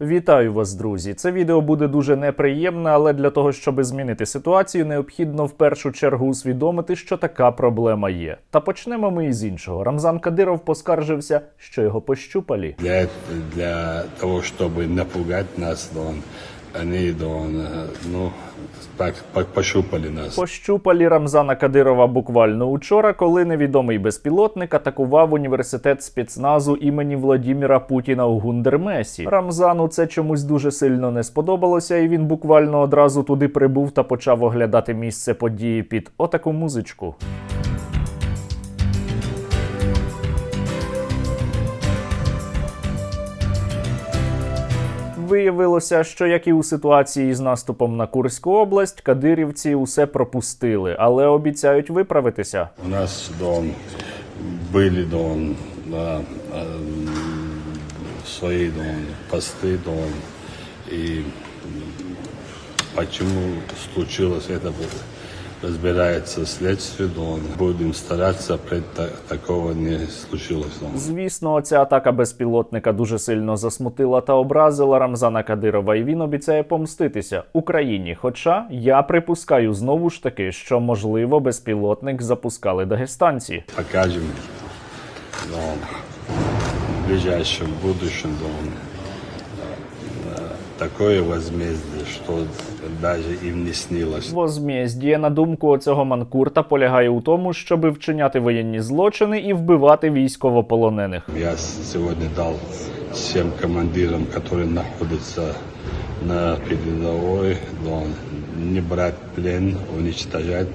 Вітаю вас, друзі! Це відео буде дуже неприємне, але для того, щоб змінити ситуацію, необхідно в першу чергу усвідомити, що така проблема є. Та почнемо ми із іншого. Рамзан Кадиров поскаржився, що його пощупалі. Для, эт- для того, чтобы напугать нас, да, он, они, да, он, э, ну, так, по- пощупали нас. Пощупалі Рамзана Кадирова буквально учора, коли невідомий безпілотник атакував університет спецназу імені Владіміра Путіна у Гундермесі. Рамзану це чомусь дуже сильно не сподобалося, і він буквально одразу туди прибув та почав оглядати місце події під отаку музичку. Виявилося, що як і у ситуації з наступом на Курську область, кадирівці усе пропустили, але обіцяють виправитися. У нас, да, он, были, да, он, да, эм, свои, да, он, посты, да, он, и м, почему случилось это, разбирается Следствие, да, он, будем стараться, пред та- такого не случилось. Да. Звісно, ця атака безпілотника дуже сильно засмутила та образила Рамзана Кадирова, і він обіцяє помститися Україні. Хоча я припускаю знову ж таки, що можливо безпілотник запускали дагестанці. покажем да, в ближайшем будущем э, такое возмездие, что даже им не снилось. Возмездіє, на думку цього манкурта, полягає у тому, щоб вчиняти воєнні злочини і вбивати військовополонених. Я с- сегодня дал всем командирам, которые находятся на передовой, да, не брать плен, уничтожать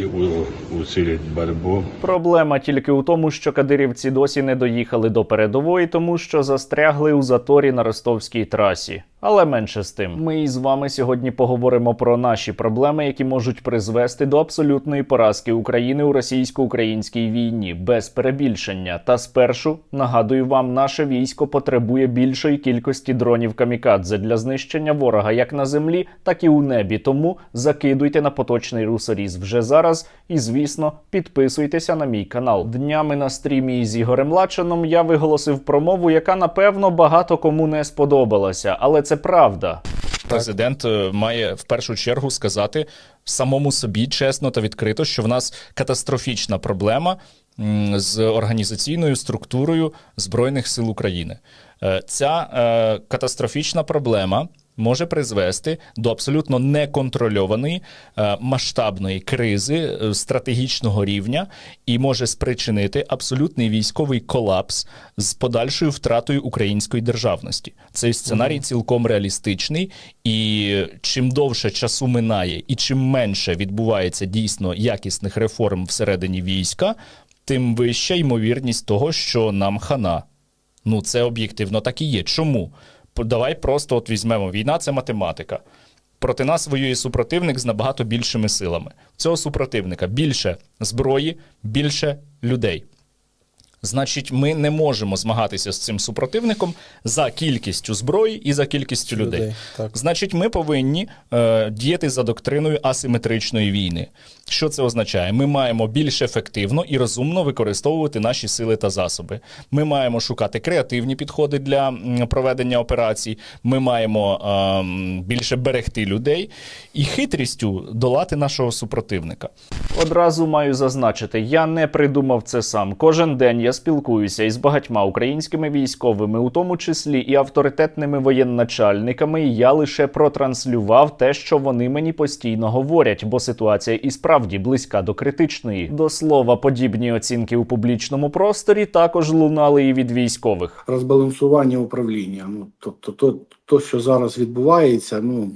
и у- усилить борьбу. Проблема тільки у тому, що кадирівці досі не доїхали до передової, тому що застрягли у заторі на ростовській трасі. Але менше з тим, ми із вами сьогодні поговоримо про наші проблеми, які можуть призвести до абсолютної поразки України у російсько-українській війні без перебільшення. Та спершу нагадую вам, наше військо потребує більшої кількості дронів камікадзе для знищення ворога як на землі, так і у небі. Тому закидуйте на поточний русоріз вже зараз. І звісно, підписуйтеся на мій канал. Днями на стрімі із Ігорем Лачином я виголосив промову, яка напевно багато кому не сподобалася, але це правда. Президент е, має в першу чергу сказати самому собі чесно та відкрито, що в нас катастрофічна проблема з організаційною структурою Збройних сил України. Е, Ця е, катастрофічна проблема може призвести до абсолютно неконтрольованої е, масштабної кризи е, стратегічного рівня і може спричинити абсолютний військовий колапс з подальшою втратою української державності. Цей сценарій цілком реалістичний, і чим довше часу минає, і чим менше відбувається дійсно якісних реформ всередині війська, тим вища ймовірність того, що нам хана. Ну, це об'єктивно так і є. Чому? Давай просто от візьмемо війна, це математика. Проти нас воює супротивник з набагато більшими силами. Цього супротивника більше зброї, більше людей. Значить, ми не можемо змагатися з цим супротивником за кількістю зброї і за кількістю людей. Людей, так. Значить, ми повинні е, діяти за доктриною асиметричної війни. Що це означає? Ми маємо більш ефективно і розумно використовувати наші сили та засоби. Ми маємо шукати креативні підходи для проведення операцій. Ми маємо е, більше берегти людей і хитрістю долати нашого супротивника. Одразу маю зазначити, я не придумав це сам. Кожен день я спілкуюся із багатьма українськими військовими, у тому числі і авторитетними воєнначальниками. і Я лише протранслював те, що вони мені постійно говорять, бо ситуація і справді близька до критичної. До слова, подібні оцінки у публічному просторі також лунали і від військових. розбалансування управління. Ну тобто, то, то, що зараз відбувається, ну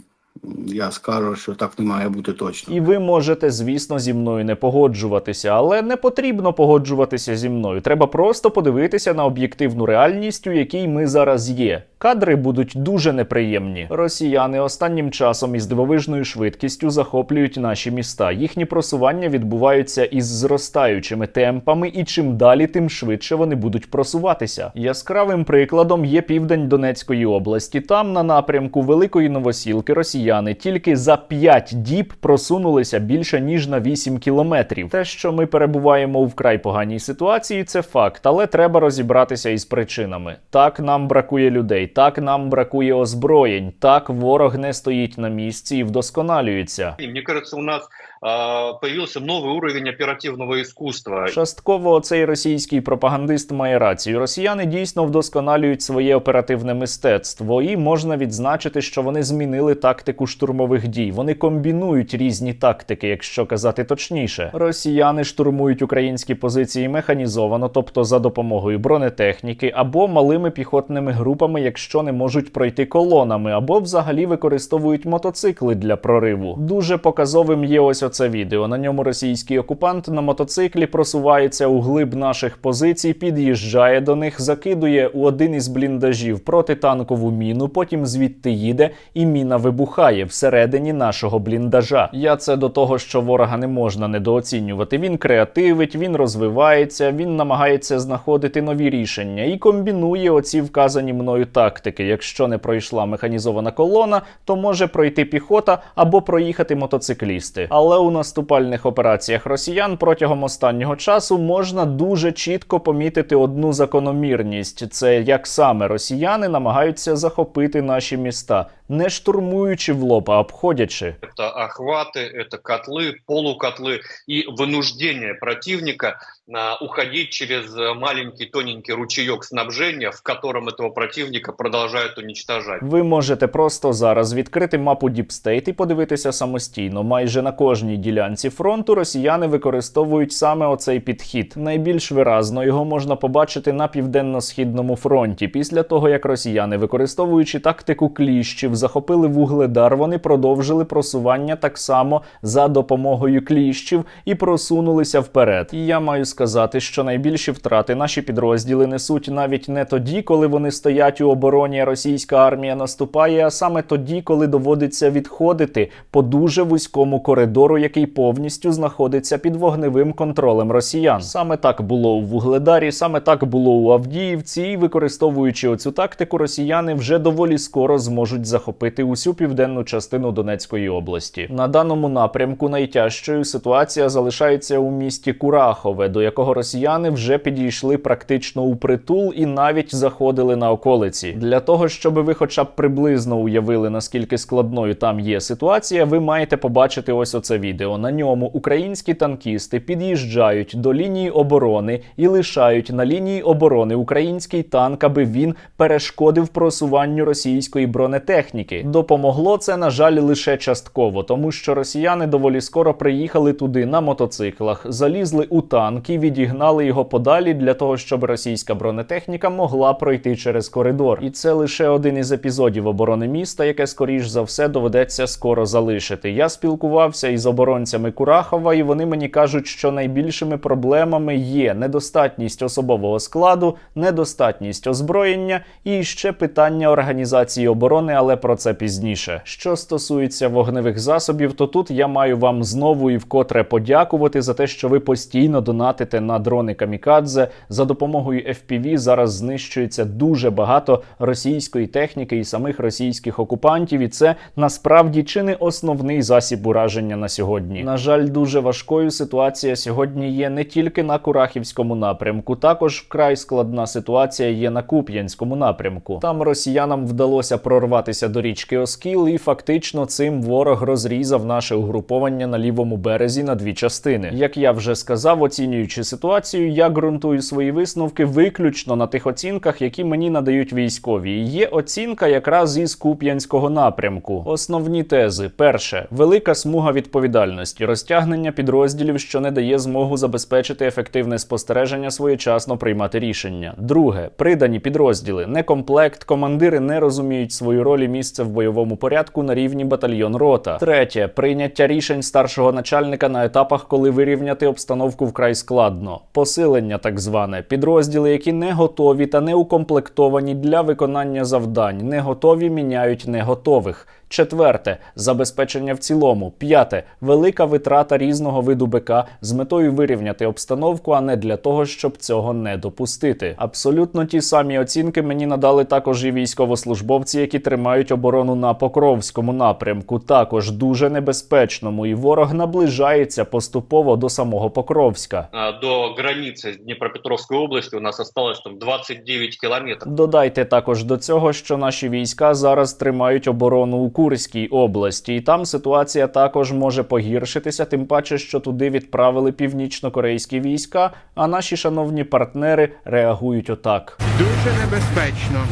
я скажу, що так не має бути точно. І ви можете, звісно, зі мною не погоджуватися, але не потрібно погоджуватися зі мною. Треба просто подивитися на об'єктивну реальність, у якій ми зараз є. Кадри будуть дуже неприємні. Росіяни останнім часом із дивовижною швидкістю захоплюють наші міста. Їхні просування відбуваються із зростаючими темпами, і чим далі, тим швидше вони будуть просуватися. Яскравим прикладом є південь Донецької області. Там, на напрямку Великої Новосілки, росіяни росіяни тільки за 5 діб просунулися більше ніж на 8 кілометрів. Те, що ми перебуваємо у вкрай поганій ситуації, це факт, але треба розібратися із причинами. Так нам бракує людей, так нам бракує озброєнь, так ворог не стоїть на місці і вдосконалюється. І Мне кажется, у нас появился новый уровень оперативного искусства. Частково цей російський пропагандист має рацію. Росіяни дійсно вдосконалюють своє оперативне мистецтво, і можна відзначити, що вони змінили тактику штурмових дій. Вони комбінують різні тактики, якщо казати точніше. Росіяни штурмують українські позиції механізовано, тобто за допомогою бронетехніки, або малими піхотними групами, якщо не можуть пройти колонами, або взагалі використовують мотоцикли для прориву. Дуже показовим є ось оце відео. На ньому російський окупант на мотоциклі просувається у глиб наших позицій, під'їжджає до них, закидує у один із бліндажів протитанкову міну, потім звідти їде, і міна вибухає всередині нашого бліндажа. Я це до того, що ворога не можна недооцінювати. Він креативить, він розвивається, він намагається знаходити нові рішення і комбінує оці вказані мною тактики. Якщо не пройшла механізована колона, то може пройти піхота або проїхати мотоциклісти. Але у наступальних операціях росіян протягом останнього часу можна дуже чітко помітити одну закономірність: це як саме росіяни намагаються захопити наші міста, не штурмуючи в лоб, а обходячи. Это охваты, это котлы, полукотлы и вынуждение противника а, уходить через э, маленький тоненький ручеек снабжения, в котором этого противника продолжают уничтожать. Ви можете просто зараз відкрити мапу Deep State і подивитися самостійно. Майже на кожній ділянці фронту росіяни використовують саме оцей підхід. Найбільш виразно його можна побачити на південно-східному фронті. Після того як росіяни, використовуючи тактику кліщів, захопили вугледар, вони продовжили просування так само за допомогою кліщів і просунулися вперед. І я маю сказати, що найбільші втрати наші підрозділи несуть навіть не тоді, коли вони стоять у обороні, а російська армія наступає, а саме тоді, коли доводиться відходити по дуже вузькому коридору, який повністю знаходиться під вогневим контролем росіян. Саме так було у Вугледарі, саме так було у Авдіївці, і використовуючи оцю тактику, росіяни вже доволі скоро зможуть захопити усю південну частину Донецької області. На даному напрямку найтяжчою ситуація залишається у місті Курахове, до якого росіяни вже підійшли практично у притул і навіть заходили на околиці. Для того щоб ви, хоча б приблизно уявили наскільки складною там є ситуація, ви маєте побачити ось оце відео. На ньому українські танкісти під'їжджають до лінії оборони і лишають на лінії оборони український танк, аби він перешкодив просуванню російської бронетехніки. Допомогло це, на жаль, лише частково, тому що росіяни доволі скоро приїхали туди на мотоциклах, залізли у танк і відігнали його подалі для того, щоб російська бронетехніка могла пройти через коридор. І це лише один із епізодів оборони міста, яке скоріш за все доведеться скоро залишити. Я спілкувався із оборонцями Курахова, і вони мені кажуть, що найбільшими проблемами є недостатність особового складу, недостатність озброєння і ще питання організації оборони, але про це пізніше. Що стосується вогневих засобів, то тут я маю вам знову і вкотре подякувати за те, що ви постійно донатите на дрони Камікадзе. За допомогою FPV зараз знищується дуже багато російської техніки і самих російських окупантів, і це насправді чи не основний засіб ураження на сьогодні. На жаль, дуже важкою ситуація сьогодні є не тільки на Курахівському напрямку, також вкрай складна ситуація є на Куп'янському напрямку. Там росіянам вдалося прорватися до річки Оскіл, і фактично цим ворог розрізав наше угруповання на лівому березі на дві частини. Як я вже сказав, оцінюючи ситуацію, я ґрунтую свої висновки виключно на тих оцінках, які мені надають військові. І Є оцінка якраз із Куп'янського напрямку. Основні тези: перше велика смуга відповідальності, розтягнення підрозділів, що не дає змогу забезпечити ефективне спостереження, своєчасно приймати рішення. Друге придані підрозділи, некомплект, командири не розуміють свою роль і місце в бойовому порядку на рівні батальйон рота. Третє прийняття рішень старшого начальника на етапах, коли вирівняти обстановку вкрай складно. Посилення, так зване, підрозділи, які не готові та не укомплектовані для виконання завдань, не готові міняють не готових. Четверте забезпечення в цілому. П'яте велика витрата різного виду БК з метою вирівняти обстановку, а не для того, щоб цього не допустити. Абсолютно ті самі оцінки мені надали також і військовослужбовці, які тримають оборону на Покровському напрямку, також дуже небезпечному, і ворог наближається поступово до самого Покровська. До границы с Днепропетровской области у нас осталось там 29 километров. Додайте також до цього, що наші війська зараз тримають оборону у Курській області, і там ситуація також може погіршитися, тим паче, що туди відправили північно-корейські війська, а наші шановні партнери реагують отак. Дуже небезпечно,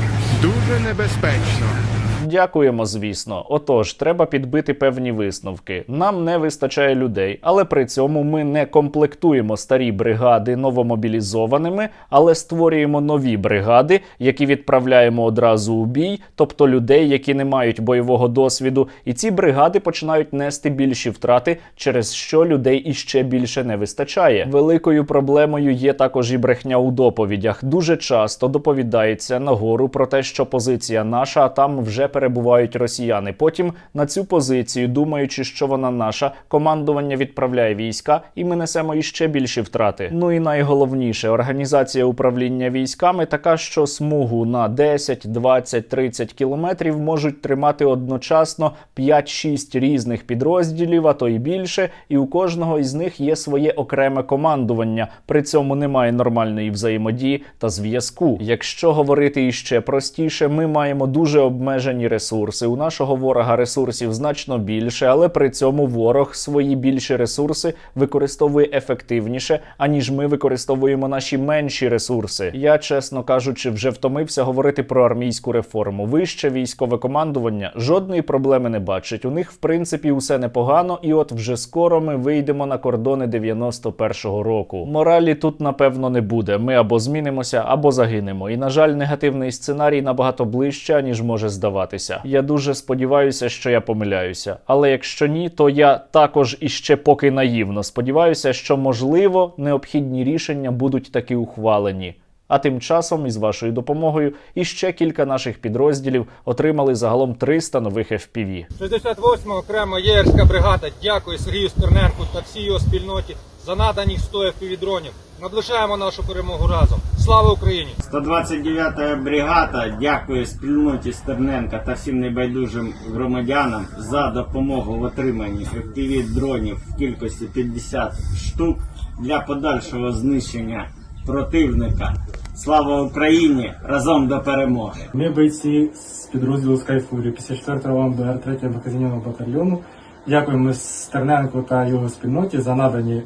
дуже небезпечно. Дякуємо, звісно. Отож, треба підбити певні висновки. Нам не вистачає людей, але при цьому ми не комплектуємо старі бригади новомобілізованими, але створюємо нові бригади, які відправляємо одразу у бій, тобто людей, які не мають бойового досвіду, і ці бригади починають нести більші втрати, через що людей іще більше не вистачає. Великою проблемою є також і брехня у доповідях. Дуже часто доповідається нагору про те, що позиція наша, а там вже перебувають росіяни. Потім на цю позицію, думаючи, що вона наша, командування відправляє війська, і ми несемо іще більші втрати. Ну і найголовніше, організація управління військами така, що смугу на 10, 20, 30 кілометрів можуть тримати одночасно 5-6 різних підрозділів, а то й більше, і у кожного із них є своє окреме командування. При цьому немає нормальної взаємодії та зв'язку. Якщо говорити іще простіше, ми маємо дуже обмежені ресурси. У нашого ворога ресурсів значно більше, але при цьому ворог свої більші ресурси використовує ефективніше, аніж ми використовуємо наші менші ресурси. Я, чесно кажучи, вже втомився говорити про армійську реформу. Вище військове командування жодної проблеми не бачить. У них, в принципі, усе непогано, і от вже скоро ми вийдемо на кордони 91-го року. Моралі тут напевно не буде. Ми або змінимося, або загинемо. І на жаль, негативний сценарій набагато ближче, ніж може здаватися. Я дуже сподіваюся, що я помиляюся. Але якщо ні, то я також іще поки наївно сподіваюся, що можливо необхідні рішення будуть таки ухвалені. А тим часом, із вашою допомогою, іще кілька наших підрозділів отримали загалом 300 нових FPV. 68 окрема єгерська бригада дякує Сергію Стерненку та всій його спільноті за надані 100 FPV-дронів. Наближаємо нашу перемогу разом. Слава Україні! 129-та бригада дякує спільноті Стерненка та всім небайдужим громадянам за допомогу в отриманні FPV дронів в кількості 50 штук для подальшого знищення противника. Слава Україні! Разом до перемоги! Ми бойці з підрозділу Скайфурі 54-го МБР 3-го батальйонного батальйону. Дякуємо Стерненку та його спільноті за надані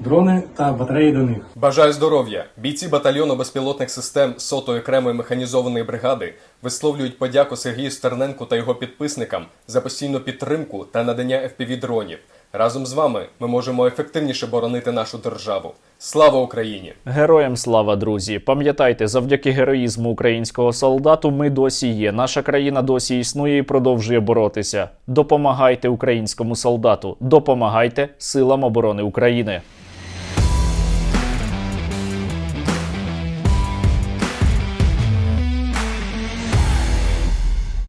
дрони та батареї до них. Бажаю здоров'я! Бійці батальйону безпілотних систем сотої окремої механізованої бригади висловлюють подяку Сергію Стерненку та його підписникам за постійну підтримку та надання FPV дронів. Разом з вами ми можемо ефективніше боронити нашу державу. Слава Україні! Героям слава, друзі! Пам'ятайте, завдяки героїзму українського солдату ми досі є. Наша країна досі існує і продовжує боротися. Допомагайте українському солдату, допомагайте силам оборони України.